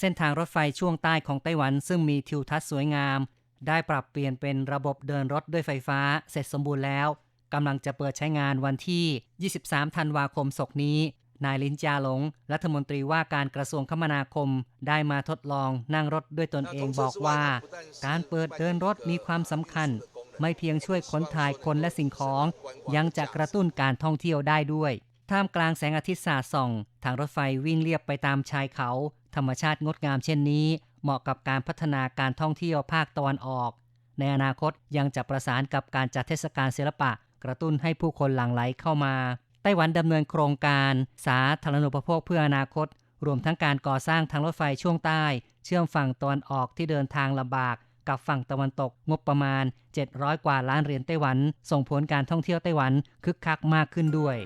เส้นทางรถไฟช่วงใต้ของไต้หวันซึ่งมีทิวทัศน์สวยงาม ได้ปรับเปลี่ยนเป็นระบบเดินรถด้วยไฟฟ้าเสร็จสมบูรณ์แล้วกำลังจะเปิดใช้งานวันที่ 23 ธันวาคมศกนี้ นายลินจาหลง รัฐมนตรีว่าการกระทรวงคมนาคมได้มาทดลองนั่งรถด้วยตนเองบอกว่า การเปิดเดินรถมีความสำคัญ ไม่เพียงช่วยขนถ่ายคนและสิ่งของ ยังจะกระตุ้นการท่องเที่ยวได้ด้วย ท่ามกลางแสงอาทิตย์สาดส่อง ทางรถไฟวิ่งเลียบไปตามชายเขา ธรรมชาติงดงามเช่นนี้ เหมาะกับการพัฒนาการท่องเที่ยวภาคตะวันออก ในอนาคตยังจะประสานกับการจัดเทศกาลศิลปะ กระตุ้นให้ผู้คนหลั่งไหลเข้ามา ไต้หวันดำเนินโครงการ สาธารณูปโภคเพื่ออนาคต รวมทั้งการก่อสร้างทางรถไฟช่วงใต้ เชื่อมฝั่งตะวันออกที่เดินทางลำบาก กับฝั่งตะวันตกงบประมาณ 700 กว่าล้านเหรียญไต้หวัน ส่งผลการท่องเที่ยวไต้หวันคึกคักมากขึ้นด้วย